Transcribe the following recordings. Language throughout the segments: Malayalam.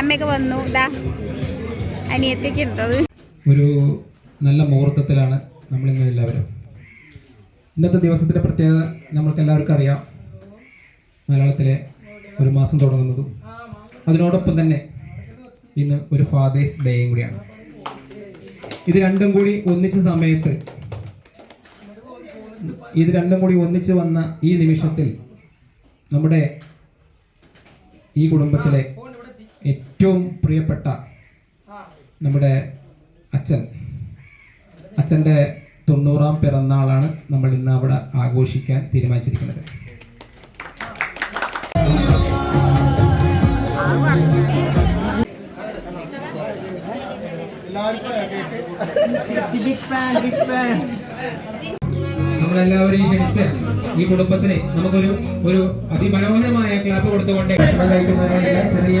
അമ്മയൊക്കെ വന്നു. ഇതാ അനിയത്തേക്ക് ഉണ്ടത് ഒരു നല്ല മുഹൂർത്തത്തിലാണ് നമ്മൾ ഇന്ന് എല്ലാവരും. ഇന്നത്തെ ദിവസത്തിന്റെ പ്രത്യേകത നമ്മൾക്ക് എല്ലാവർക്കും അറിയാം. മലയാളത്തിലെ ഒരു മാസം തുടങ്ങുന്നതും. അതിനോടൊപ്പം തന്നെ ഇന്ന് ഒരു ഫാദേഴ്സ് ഡേയും കൂടിയാണ്. ഇത് രണ്ടും കൂടി ഒന്നിച്ച സമയത്ത് ഇത് രണ്ടും കൂടി ഒന്നിച്ച് വന്ന ഈ നിമിഷത്തിൽ നമ്മുടെ ഈ കുടുംബത്തിലെ ഏറ്റവും പ്രിയപ്പെട്ട നമ്മുടെ അച്ഛൻ. അച്ഛന്റെ തൊണ്ണൂറാം പിറന്നാളാണ് നമ്മൾ ഇന്ന് അവിടെ ആഘോഷിക്കാൻ തീരുമാനിച്ചിരിക്കുന്നത്. നമ്മളെല്ലാവരെയും ക്ഷണിച്ച് ഈ കുടുംബത്തിന് നമുക്കൊരു ഒരു അതിമനോഹരമായ ക്ലാപ്പ് കൊടുത്തുകൊണ്ട് ചെറിയ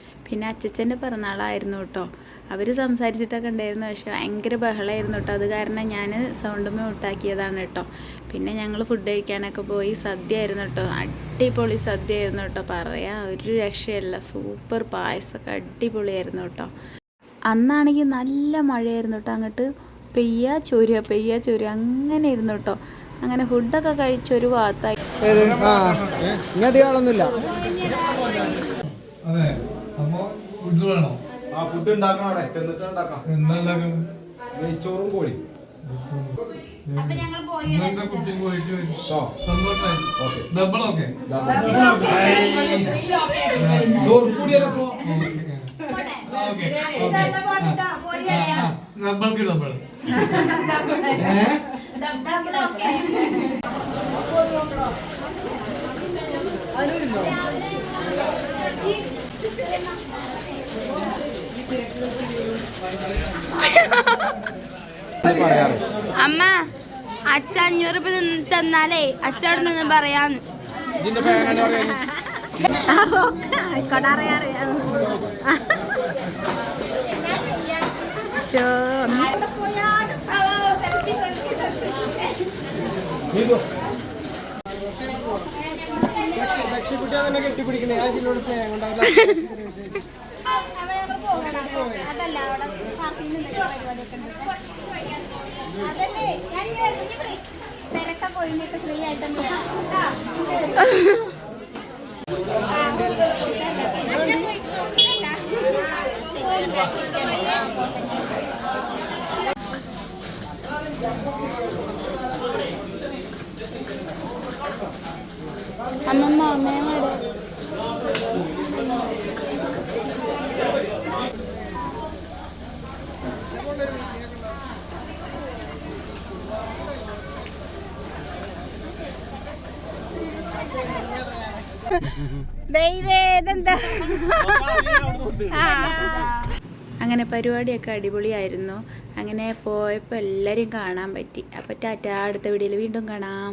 പിന്നെ അച്ചച്ചന്റെ പിറന്നാളായിരുന്നു കേട്ടോ. അവർ സംസാരിച്ചിട്ടൊക്കെ ഉണ്ടായിരുന്നു. പക്ഷെ ഭയങ്കര ബഹളമായിരുന്നു കേട്ടോ. അത് കാരണം ഞാൻ സൗണ്ടുമേ ഊട്ടാക്കിയതാണ് കേട്ടോ. പിന്നെ ഞങ്ങൾ ഫുഡ് കഴിക്കാനൊക്കെ പോയി സദ്യ ആയിരുന്നു കേട്ടോ. അടിപൊളി സദ്യ ആയിരുന്നു കേട്ടോ. പറയാം ഒരു രക്ഷയല്ല. സൂപ്പർ പായസമൊക്കെ അടിപൊളിയായിരുന്നു കേട്ടോ. അന്നാണെങ്കിൽ നല്ല മഴയായിരുന്നു കേട്ടോ. അങ്ങോട്ട് പെയ്യാ ചോരുക പെയ്യാ ചോരുക. അങ്ങനെ ഇരുന്നു കേട്ടോ. അങ്ങനെ ഫുഡൊക്കെ കഴിച്ചൊരു ഭാഗത്തായി അധികം ആളൊന്നുമില്ല. അതെ ഫുഡ് വേണോ ആ ഫുഡ് ഉണ്ടാക്കണം അവിടെ ചെന്നിട്ട് ഉണ്ടാക്കാം എന്താ ഉണ്ടാക്കും നെയ്ച്ചോറും കോഴി കുട്ടി പോയിട്ട് വരും സന്തോഷമായി ഓക്കെ ഡബിൾ ഓക്കെ ചോറ് കൂടിയല്ലോ ഓക്കെ ഡബിൾക്ക് ഡബിൾ അമ്മ അച്ഛ അഞ്ഞൂറ് രൂപ തന്നാലേ അച്ഛ അവിടെ നിന്ന് പറയാന്ന്. ഇതിന്റെ സ്നേഹം ഉണ്ടാവില്ല ഫ്രീ ആയിട്ട് അമ്മമ്മ അമ്മയോട് ആ. അങ്ങനെ പരിപാടിയൊക്കെ അടിപൊളിയായിരുന്നു. അങ്ങനെ പോയപ്പോൾ എല്ലാവരും കാണാൻ പറ്റി. അപ്പോൾ ടാറ്റ അടുത്ത വീഡിയോയിൽ വീണ്ടും കാണാം.